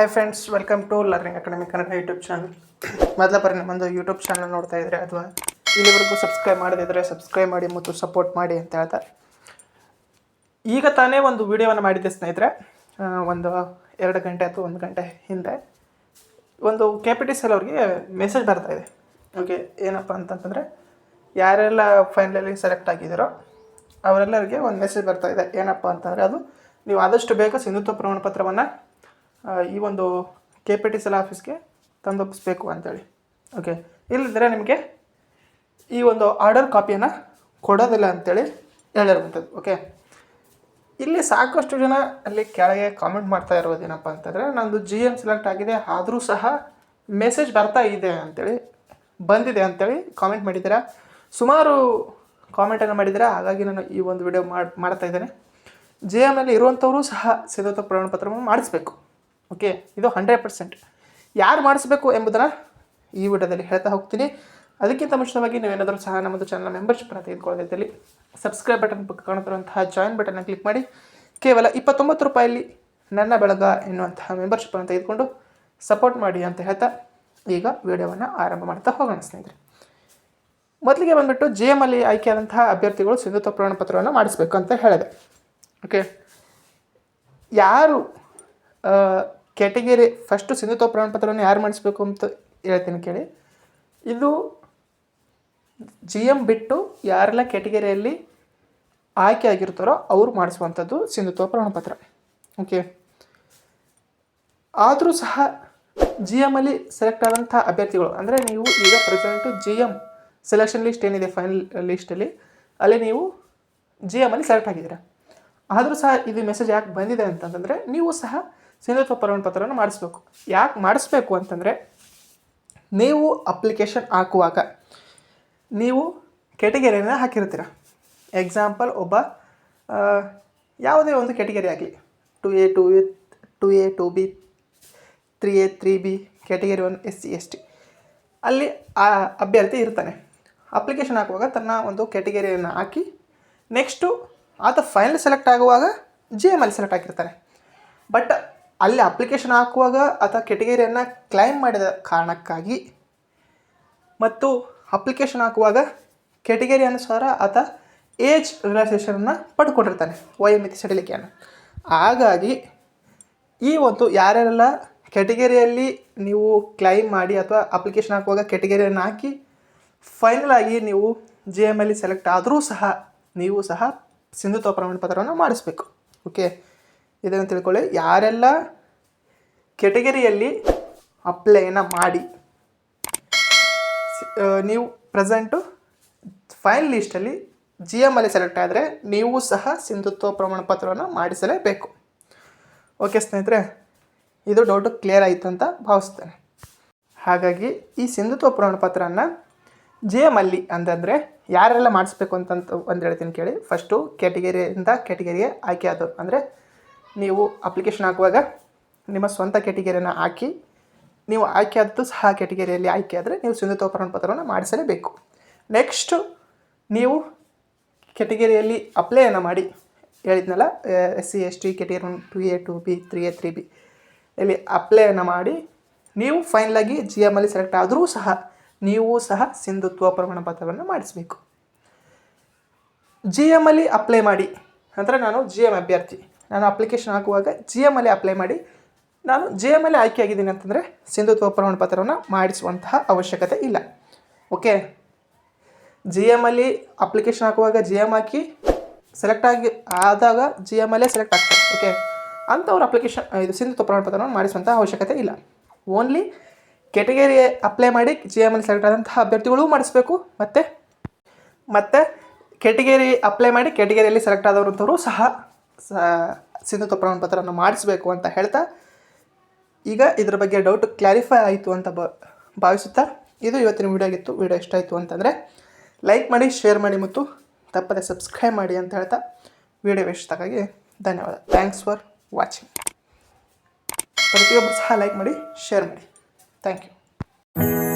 Hi friends welcome to learning academy Kannada YouTube channel ಮೊದಲ ಬಾರಿ ನಮ್ಮೊಂದು YouTube channel ನೋಡ್ತಾ ಇದ್ದರೆ ಅಥವಾ ಇಲ್ಲಿವರೆಗೂ ಸಬ್ಸ್ಕ್ರೈಬ್ ಮಾಡದಿದ್ದರೆ ಸಬ್ಸ್ಕ್ರೈಬ್ ಮಾಡಿ ಮತ್ತು ಸಪೋರ್ಟ್ ಮಾಡಿ ಅಂತ ಹೇಳ್ತಾ. ಈಗ ತಾನೇ ಒಂದು ವಿಡಿಯೋವನ್ನು ಮಾಡಿದ್ದೆ ಸ್ನೇಹಿತರೆ. ಒಂದು ಎರಡು ಗಂಟೆ ಅಥವಾ ಒಂದು ಗಂಟೆ ಹಿಂದೆ ಒಂದು ಕೆ ಪಿ ಟಿ ಸಿ ಅವ್ರಿಗೆ ಮೆಸೇಜ್ ಬರ್ತಾ ಇದೆ. ಓಕೆ ಏನಪ್ಪ ಅಂತಂತಂದರೆ ಯಾರೆಲ್ಲ ಫೈನಲಲ್ಲಿ ಸೆಲೆಕ್ಟ್ ಆಗಿದ್ದೀರೋ ಅವರೆಲ್ಲರಿಗೆ ಒಂದು ಮೆಸೇಜ್ ಬರ್ತಾ ಇದೆ. ಏನಪ್ಪ ಅಂತಂದರೆ ಅದು ನೀವು ಆದಷ್ಟು ಬೇಗ ಸಿಂಧುತ್ವ ಪ್ರಮಾಣ ಪತ್ರವನ್ನು ಈ ಒಂದು K P T C L ಆಫೀಸ್ಗೆ ತಂದೊಪ್ಪಿಸ್ಬೇಕು ಅಂತೇಳಿ. ಓಕೆ ಇಲ್ಲದಿದ್ದರೆ ನಿಮಗೆ ಈ ಒಂದು ಆರ್ಡರ್ ಕಾಪಿಯನ್ನು ಕೊಡೋದಿಲ್ಲ ಅಂತೇಳಿ ಹೇಳಿರುವಂಥದ್ದು. ಓಕೆ ಇಲ್ಲಿ ಸಾಕಷ್ಟು ಜನ ಅಲ್ಲಿ ಕೆಳಗೆ ಕಾಮೆಂಟ್ ಮಾಡ್ತಾ ಇರೋದೇನಪ್ಪ ಅಂತಂದರೆ, ನಂದು ಜಿ ಎಂ ಸೆಲೆಕ್ಟ್ ಆಗಿದೆ, ಆದರೂ ಸಹ ಮೆಸೇಜ್ ಬರ್ತಾ ಇದೆ ಅಂತೇಳಿ ಬಂದಿದೆ ಅಂತೇಳಿ ಕಾಮೆಂಟ್ ಮಾಡಿದ್ದೀರಾ? ಸುಮಾರು ಕಾಮೆಂಟನ್ನು ಮಾಡಿದ್ದೀರಾ? ಹಾಗಾಗಿ ನಾನು ಈ ಒಂದು ವಿಡಿಯೋ ಮಾಡಿ, ಮಾಡ್ತಾ ಇದ್ದೇನೆ. ಜಿ ಎಮ್ನಲ್ಲಿ ಇರುವಂಥವರು ಸಹ ಸಿದ್ಧತಾ ಪ್ರಮಾಣ ಪತ್ರವನ್ನು ಮಾಡಿಸ್ಬೇಕು. ಓಕೆ, ಇದು ಹಂಡ್ರೆಡ್ ಪರ್ಸೆಂಟ್. ಯಾರು ಮಾಡಿಸ್ಬೇಕು ಎಂಬುದನ್ನು ಈ ವಿಡಿಯೋದಲ್ಲಿ ಹೇಳ್ತಾ ಹೋಗ್ತೀನಿ. ಅದಕ್ಕಿಂತ ಮುಂಚಿತವಾಗಿ ನೀವೇನಾದರೂ ಸಹ ನಮ್ಮದು ಚಾನಲ್ ಮೆಂಬರ್ಶಿಪ್ನ ತೆಗೆದುಕೊಳ್ಳೋದಿದ್ದಲ್ಲಿ ಸಬ್ಸ್ಕ್ರೈಬ್ ಬಟನ್ ಪಕ್ಕ ಕಾಣುತ್ತಿರುವಂತಹ ಜಾಯಿನ್ ಬಟನ್ನ ಕ್ಲಿಕ್ ಮಾಡಿ. ಕೇವಲ ಇಪ್ಪತ್ತೊಂಬತ್ತು ರೂಪಾಯಲ್ಲಿ ನನ್ನ ಬೆಳಗ ಎನ್ನುವಂತಹ ಮೆಂಬರ್ಶಿಪ್ಪನ್ನು ತೆಗೆದುಕೊಂಡು ಸಪೋರ್ಟ್ ಮಾಡಿ ಅಂತ ಹೇಳ್ತಾ ಈಗ ವಿಡಿಯೋವನ್ನು ಆರಂಭ ಮಾಡ್ತಾ ಹೋಗೋಣ ಸ್ನೇಹಿತರೆ. ಮೊದಲಿಗೆ ಬಂದುಬಿಟ್ಟು ಜಿ ಎಂ ಅಲ್ಲಿ ಆಯ್ಕೆಯಾದಂತಹ ಅಭ್ಯರ್ಥಿಗಳು ಸಿಂಧುತ್ವ ಪ್ರಮಾಣ ಪತ್ರವನ್ನು ಮಾಡಿಸ್ಬೇಕು ಅಂತ ಹೇಳಿದೆ. ಓಕೆ, ಯಾರು ಕ್ಯಾಟಗರಿ ಫಸ್ಟು ಸಿಂಧುತ್ವ ಪ್ರಮಾಣಪತ್ರವನ್ನು ಯಾರು ಮಾಡಿಸ್ಬೇಕು ಅಂತ ಹೇಳ್ತೀನಿ ಕೇಳಿ. ಇದು ಜಿ ಎಂ ಬಿಟ್ಟು ಯಾರೆಲ್ಲ ಕೆಟಗರಿಯಲ್ಲಿ ಆಯ್ಕೆ ಆಗಿರ್ತಾರೋ ಅವ್ರು ಮಾಡಿಸುವಂಥದ್ದು ಸಿಂಧುತ್ವ ಪ್ರಮಾಣಪತ್ರ ಓಕೆ ಆದರೂ ಸಹ ಜಿ ಎಮ್ಮಲ್ಲಿ ಸೆಲೆಕ್ಟ್ ಆದಂಥ ಅಭ್ಯರ್ಥಿಗಳು, ಅಂದರೆ ನೀವು ಈಗ present G M selection list ಏನಿದೆ ಫೈನಲ್ ಲಿಸ್ಟಲ್ಲಿ ಅಲ್ಲಿ ನೀವು ಜಿ ಎಮ್ಮಲ್ಲಿ ಸೆಲೆಕ್ಟ್ ಆಗಿದ್ದೀರಾ. ಆದರೂ ಸಹ ಇದು ಮೆಸೇಜ್ ಯಾಕೆ ಬಂದಿದೆ ಅಂತಂತಂದರೆ ನೀವು ಸಹ ಸಿಂಧುತ್ವ ಪ್ರಮಾಣ ಪತ್ರವನ್ನು ಮಾಡಿಸ್ಬೇಕು. ಯಾಕೆ ಮಾಡಿಸ್ಬೇಕು ಅಂತಂದರೆ, ನೀವು ಅಪ್ಲಿಕೇಶನ್ ಹಾಕುವಾಗ ನೀವು ಕೆಟಗರಿಯನ್ನು ಹಾಕಿರ್ತೀರ. ಎಕ್ಸಾಂಪಲ್ ಒಬ್ಬ ಯಾವುದೇ ಒಂದು ಕೆಟಗರಿ ಆಗಲಿ. Two A two A two A two B three A three B category one S C S T ಅಲ್ಲಿ ಆ ಅಭ್ಯರ್ಥಿ ಇರ್ತಾನೆ. ಅಪ್ಲಿಕೇಶನ್ ಹಾಕುವಾಗ ತನ್ನ ಒಂದು ಕೆಟಗರಿಯನ್ನು ಹಾಕಿ ನೆಕ್ಸ್ಟು ಆತ ಫೈನಲ್ ಸೆಲೆಕ್ಟ್ ಆಗುವಾಗ ಜಿ ಎಂ ಅಲ್ಲಿ ಸೆಲೆಕ್ಟ್ ಆಗಿರ್ತಾನೆ ಬಟ್ ಅಲ್ಲಿ ಅಪ್ಲಿಕೇಶನ್ ಹಾಕುವಾಗ ಅಥವಾ ಕೆಟಗರಿಯನ್ನು ಕ್ಲೈಮ್ ಮಾಡಿದ ಕಾರಣಕ್ಕಾಗಿ ಮತ್ತು ಅಪ್ಲಿಕೇಶನ್ ಹಾಕುವಾಗ ಕೆಟಗರಿ ಅನುಸಾರ ಆತ ಏಜ್ ರಿಲ್ಯಾಕ್ಸೇಷನನ್ನು ಪಡ್ಕೊಂಡಿರ್ತಾನೆ ವಯೋಮಿತಿ ಸಡಿಲಿಕೆಯನ್ನು. ಹಾಗಾಗಿ ಈ ಒಂದು ಯಾರ್ಯಾರೆಲ್ಲ ಕೆಟಗರಿಯಲ್ಲಿ ನೀವು ಕ್ಲೈಮ್ ಮಾಡಿ ಅಥವಾ ಅಪ್ಲಿಕೇಶನ್ ಹಾಕುವಾಗ ಕೆಟಗರಿಯನ್ನು ಹಾಕಿ ಫೈನಲ್ ಆಗಿ ನೀವು ಜಿ ಎಂ ಎಲ್ಲಿ ಸೆಲೆಕ್ಟ್ ಆದರೂ ಸಹ, ನೀವು ಸಹ ಸಿಂಧುತ್ವ ಪ್ರಮಾಣ ಪತ್ರವನ್ನು ಮಾಡಿಸ್ಬೇಕು ಓಕೆ ಇದನ್ನು ತಿಳ್ಕೊಳ್ಳಿ. ಯಾರೆಲ್ಲ ಕೆಟಗರಿಯಲ್ಲಿ ಅಪ್ಲೈನ ಮಾಡಿ ನೀವು ಪ್ರೆಸೆಂಟು ಫೈನ್ ಲಿಸ್ಟಲ್ಲಿ ಜಿ ಎಂ ಅಲ್ಲಿ ಸೆಲೆಕ್ಟ್ ಆದರೆ ನೀವು ಸಹ ಸಿಂಧುತ್ವ ಪ್ರಮಾಣ ಪತ್ರವನ್ನು ಮಾಡಿಸಲೇಬೇಕು. ಓಕೆ ಸ್ನೇಹಿತರೆ, ಇದು ಡೌಟು ಕ್ಲಿಯರ್ ಆಯಿತು ಅಂತ ಭಾವಿಸ್ತೇನೆ. ಹಾಗಾಗಿ ಈ ಸಿಂಧುತ್ವ ಪ್ರಮಾಣ ಪತ್ರನ ಜಿ ಎಂ ಅಲ್ಲಿ ಅಂತಂದರೆ ಯಾರೆಲ್ಲ ಮಾಡಿಸ್ಬೇಕು ಅಂತಂತ ಒಂದು ಹೇಳ್ತೀನಿ ಕೇಳಿ. ಫಸ್ಟು ಕ್ಯಾಟಗರಿಯಿಂದ ಕ್ಯಾಟಗರಿಗೆ ಆಯ್ಕೆ ಆದವರು. ಅಂದರೆ ನೀವು ಅಪ್ಲಿಕೇಶನ್ ಹಾಕುವಾಗ ನಿಮ್ಮ ಸ್ವಂತ ಕೆಟಗರಿಯನ್ನ ಹಾಕಿ, ನೀವು ಆಯ್ಕೆ ಆದದ್ದು ಸಹ ಕೆಟಗರಿಯಲ್ಲಿ ಆಯ್ಕೆ ಆದರೆ ನೀವು ಸಿಂಧುತ್ವ ಪ್ರಮಾಣಪತ್ರವನ್ನು ಮಾಡಿಸಲೇಬೇಕು. ನೆಕ್ಸ್ಟು ನೀವು ಕೆಟಗರಿಯಲ್ಲಿ ಅಪ್ಲೈಯನ್ನು ಮಾಡಿ. ಹೇಳಿದ್ನಲ್ಲ S C, S T category one two A two B three A three B ಇಲ್ಲಿ ಅಪ್ಲೈಯನ್ನು ಮಾಡಿ, ನೀವು ಫೈನಲಾಗಿ ಜಿ ಎಂ ಅಲ್ಲಿ ಸೆಲೆಕ್ಟ್ ಆದರೂ ಸಹ ನೀವು ಸಹ ಸಿಂಧುತ್ವ ಪ್ರಮಾಣ ಪತ್ರವನ್ನು ಮಾಡಿಸಬೇಕು. ಜಿ ಎಂ ಅಲ್ಲಿ ಅಪ್ಲೈ ಮಾಡಿ. ಅಂದರೆ ನಾನು ಜಿ ಎಂ ಅಭ್ಯರ್ಥಿ. ನಾನು ಅಪ್ಲಿಕೇಶನ್ ಹಾಕುವಾಗ ಜಿ ಎಂ ಅಲ್ಲಿ ಅಪ್ಲೈ ಮಾಡಿ, ನಾನು ಜಿ ಎಂ ಅಲ್ಲಿ ಆಯ್ಕೆ ಆಗಿದ್ದೀನಿ ಅಂತಂದರೆ ಸಿಂಧುತ್ವ ಪ್ರಮಾಣ ಪತ್ರವನ್ನು ಮಾಡಿಸುವಂತಹ ಅವಶ್ಯಕತೆ ಇಲ್ಲ. ಓಕೆ ಜಿ ಎಂ ಅಲ್ಲಿ ಅಪ್ಲಿಕೇಶನ್ ಹಾಕುವಾಗ ಜಿ ಎಂ ಹಾಕಿ ಸೆಲೆಕ್ಟ್ ಆಗಿ, ಆದಾಗ ಜಿ ಎಂ ಅಲ್ಲೇ ಸೆಲೆಕ್ಟ್ ಆಗ್ತಾರೆ ಓಕೆ ಅಂಥವ್ರ ಅಪ್ಲಿಕೇಶನ್ ಇದು ಸಿಂಧುತ್ವ ಪ್ರಮಾಣ ಪತ್ರವನ್ನು ಮಾಡಿಸುವಂಥ ಅವಶ್ಯಕತೆ ಇಲ್ಲ. ಓನ್ಲಿ ಕೆಟಗರಿ ಅಪ್ಲೈ ಮಾಡಿ ಜಿ ಎಂ ಅಲ್ಲಿ ಸೆಲೆಕ್ಟ್ ಆದಂತಹ ಅಭ್ಯರ್ಥಿಗಳು ಮಾಡಿಸ್ಬೇಕು. ಮತ್ತು ಮತ್ತು ಕೆಟಗರಿ ಅಪ್ಲೈ ಮಾಡಿ ಕೆಟಗರಿಯಲ್ಲಿ ಸೆಲೆಕ್ಟ್ ಆದವರಂಥವರು ಸಹ ಸಿಂಧುತ್ವ ಪ್ರಮಾಣ ಪತ್ರವನ್ನು ಮಾಡಿಸಬೇಕು ಅಂತ ಹೇಳ್ತಾ, ಈಗ ಇದ್ರ ಬಗ್ಗೆ ಡೌಟ್ ಕ್ಲಾರಿಫೈ ಆಯಿತು ಅಂತ ಭಾವಿಸುತ್ತಾ, ಇದು ಇವತ್ತಿನ ವಿಡಿಯೋ ಆಗಿತ್ತು. ವಿಡಿಯೋ ಇಷ್ಟ ಆಯಿತು ಅಂತಂದರೆ ಲೈಕ್ ಮಾಡಿ ಶೇರ್ ಮಾಡಿ ಮತ್ತು ತಪ್ಪದೆ ಸಬ್ಸ್ಕ್ರೈಬ್ ಮಾಡಿ ಅಂತ ಹೇಳ್ತಾ ವಿಡಿಯೋ ಇಷ್ಟಕ್ಕಾಗಿ ಧನ್ಯವಾದ. ಥ್ಯಾಂಕ್ಸ್ ಫಾರ್ ವಾಚಿಂಗ್ ಪ್ರತಿಯೊಬ್ಬರು ಸಹ ಲೈಕ್ ಮಾಡಿ ಶೇರ್ ಮಾಡಿ. Thank you